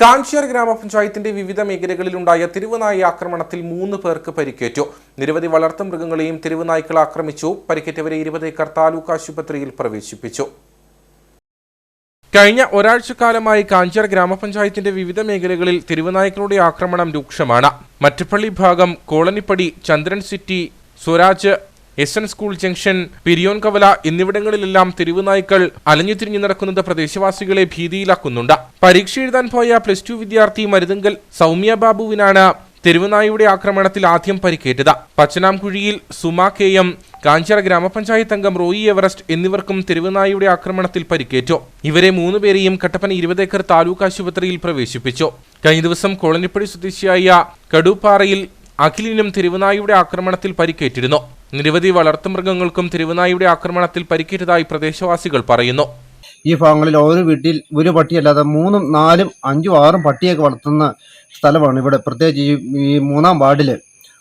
കാഞ്ചിയാർ ഗ്രാമപഞ്ചായത്തിന്റെ വിവിധ മേഖലകളിലുണ്ടായ തെരുവുനായി ആക്രമണത്തിൽ മൂന്ന് പേർക്ക് പരിക്കേറ്റു. നിരവധി വളർത്തുമൃഗങ്ങളെയും തെരുവുനായ്ക്കൾ ആക്രമിച്ചു. പരിക്കേറ്റവരെ ഇരുപത് ഏക്കർ താലൂക്ക് ആശുപത്രിയിൽ പ്രവേശിപ്പിച്ചു. കഴിഞ്ഞ ഒരാഴ്ചക്കാലമായി കാഞ്ചാർ ഗ്രാമപഞ്ചായത്തിന്റെ വിവിധ മേഖലകളിൽ തെരുവുനായ്ക്കളുടെ ആക്രമണം രൂക്ഷമാണ്. മറ്റപ്പള്ളി ഭാഗം Colonippadi Chandran city Swaraj S N school junction Piriyonkavala എന്നിവിടങ്ങളിലെല്ലാം തെരുവുനായ്ക്കൾ അലഞ്ഞു തിരിഞ്ഞു നടക്കുന്നത് പ്രദേശവാസികളെ ഭീതിയിലാക്കുന്നുണ്ട്. പരീക്ഷ എഴുതാൻ പോയ പ്ലസ് ടു വിദ്യാർത്ഥി മരുതുങ്കൽ സൗമ്യ ബാബുവിനാണ് തെരുവുനായുടെ ആക്രമണത്തിൽ ആദ്യം പരിക്കേറ്റത്. പച്ചനാംകുഴിയിൽ സുമ കെ എം കാഞ്ചിറ ഗ്രാമപഞ്ചായത്ത് അംഗം റോയി എവറസ്റ്റ് എന്നിവർക്കും തെരുവുനായുടെ ആക്രമണത്തിൽ പരിക്കേറ്റു. ഇവരെ മൂന്നുപേരെയും കട്ടപ്പന ഇരുപത് ഏക്കർ താലൂക്ക് ആശുപത്രിയിൽ പ്രവേശിപ്പിച്ചു. കഴിഞ്ഞ ദിവസം കോളനിപ്പടി സ്വദേശിയായ കടുപ്പാറയിൽ അഖിലിനും തെരുവുനായുടെ ആക്രമണത്തിൽ പരിക്കേറ്റിരുന്നു. നിരവധി വളർത്തുമൃഗങ്ങൾക്കും തിരുവനായിയുടെ ആക്രമണത്തിൽ പരിക്കേറ്റതായി പ്രദേശവാസികൾ പറയുന്നു. ഈ ഭാഗങ്ങളിൽ ഓരോ വീട്ടിൽ ഒരു പട്ടിയല്ലാതെ മൂന്നും നാലും അഞ്ചും ആറും പട്ടിയൊക്കെ വളർത്തുന്ന സ്ഥലമാണ് ഇവിടെ. പ്രത്യേകിച്ച് ഈ മൂന്നാം വാർഡിൽ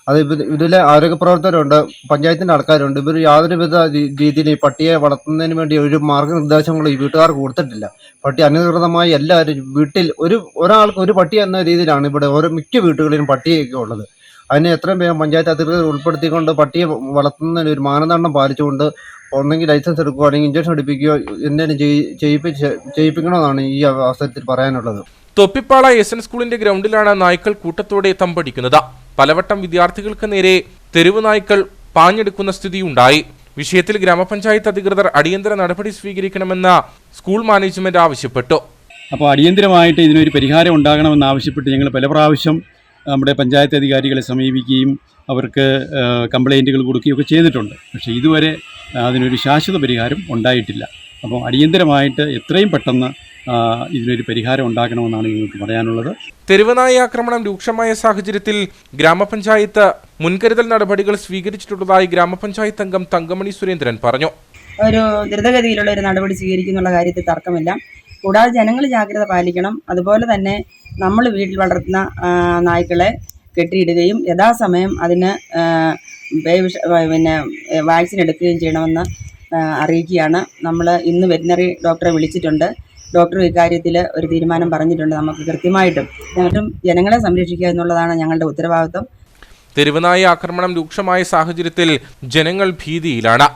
അത് ഇത് ഇതിലെ ആരോഗ്യ പ്രവർത്തകരുണ്ട് പഞ്ചായത്തിന്റെ ആൾക്കാരുണ്ട്. ഇവർ യാതൊരുവിധ വിധ രീതിയിൽ ഈ പട്ടിയെ വളർത്തുന്നതിന് വേണ്ടി ഒരു മാർഗനിർദ്ദേശങ്ങളും ഈ വീട്ടുകാർക്ക് കൊടുത്തിട്ടില്ല. പട്ടി അനധികൃതമായി എല്ലാവരും വീട്ടിൽ ഒരു ഒരാൾക്ക് ഒരു പട്ടി എന്ന രീതിയിലാണ് ഇവിടെ ഓരോ മിക്ക വീട്ടുകളിലും പട്ടിയൊക്കെ ഉള്ളത്. അതിനെ എത്രയും വേഗം പഞ്ചായത്ത് അധികൃതർ ഉൾപ്പെടുത്തിക്കൊണ്ട് പട്ടിയെ വളർത്തുന്നതിന് ഒരു മാനദണ്ഡം പാലിച്ചുകൊണ്ട് ഒന്നെങ്കിൽ ലൈസൻസ് എടുക്കുകയോ അല്ലെങ്കിൽ ഇഞ്ചക്ഷൻ എടുപ്പിക്കുകയോ എന്തെങ്കിലും ചെയ്യിപ്പിച്ച് ചെയ്യിപ്പിക്കണമെന്നാണ് ഈ അവസരത്തിൽ പറയാനുള്ളത്. തൊപ്പിപ്പാള എസ് എൻ സ്കൂളിന്റെ ഗ്രൗണ്ടിലാണ് നായ്ക്കൾ കൂട്ടത്തോടെ തമ്പടിക്കുന്നത്. പലവട്ടം വിദ്യാർത്ഥികൾക്ക് നേരെ തെരുവ് നായ്ക്കൾ പാഞ്ഞെടുക്കുന്ന സ്ഥിതിയുണ്ടായി. വിഷയത്തിൽ ഗ്രാമപഞ്ചായത്ത് അധികൃതർ അടിയന്തര നടപടി സ്വീകരിക്കണമെന്ന് സ്കൂൾ മാനേജ്മെന്റ് ആവശ്യപ്പെട്ടു. അപ്പോൾ അടിയന്തരമായിട്ട് ഇതിനൊരു പരിഹാരം ഉണ്ടാകണമെന്ന് ആവശ്യപ്പെട്ട് ഞങ്ങൾ പല പ്രാവശ്യം നമ്മുടെ പഞ്ചായത്ത് അധികാരികളെ സമീപിക്കുകയും അവർക്ക് കംപ്ലൈന്റുകൾ കൊടുക്കുകയൊക്കെ ചെയ്തിട്ടുണ്ട്. പക്ഷേ ഇതുവരെ അതിനൊരു ശാശ്വത പരിഹാരം ഉണ്ടായിട്ടില്ല. അപ്പോൾ അടിയന്തരമായിട്ട് എത്രയും പെട്ടെന്ന് ഇതിനൊരു പരിഹാരം ഉണ്ടാക്കണമെന്നാണ് നിങ്ങൾക്ക് പറയാനുള്ളത്. തെരുവനായി ആക്രമണം രൂക്ഷമായ സാഹചര്യത്തിൽ ഗ്രാമപഞ്ചായത്ത് മുൻകരുതൽ നടപടികൾ സ്വീകരിച്ചിട്ടുള്ളതായി ഗ്രാമപഞ്ചായത്ത് അംഗം തങ്കമണി സുരേന്ദ്രൻ പറഞ്ഞു. ഒരു ദ്രുതഗതിയിലുള്ള ഒരു നടപടി സ്വീകരിക്കുന്നുള്ള കാര്യത്തിൽ തർക്കമില്ല. കൂടാതെ ജനങ്ങൾ ജാഗ്രത പാലിക്കണം. അതുപോലെ തന്നെ നമ്മൾ വീട്ടിൽ വളർത്തുന്ന നായ്ക്കളെ കെട്ടിയിടുകയും യഥാസമയം അതിന് പിന്നെ വാക്സിൻ എടുക്കുകയും ചെയ്യണമെന്ന് അറിയിക്കുകയാണ്. നമ്മൾ ഇന്ന് വെറ്റിനറി ഡോക്ടറെ വിളിച്ചിട്ടുണ്ട്. ഡോക്ടർ ഇക്കാര്യത്തിൽ ഒരു തീരുമാനം പറഞ്ഞിട്ടുണ്ട് നമുക്ക് കൃത്യമായിട്ടും. എന്നിട്ടും ജനങ്ങളെ സംരക്ഷിക്കുക എന്നുള്ളതാണ് ഞങ്ങളുടെ ഉത്തരവാദിത്വം. തെരുവനായി ആക്രമണം രൂക്ഷമായ സാഹചര്യത്തിൽ ജനങ്ങൾ ഭീതിയിലാണ്.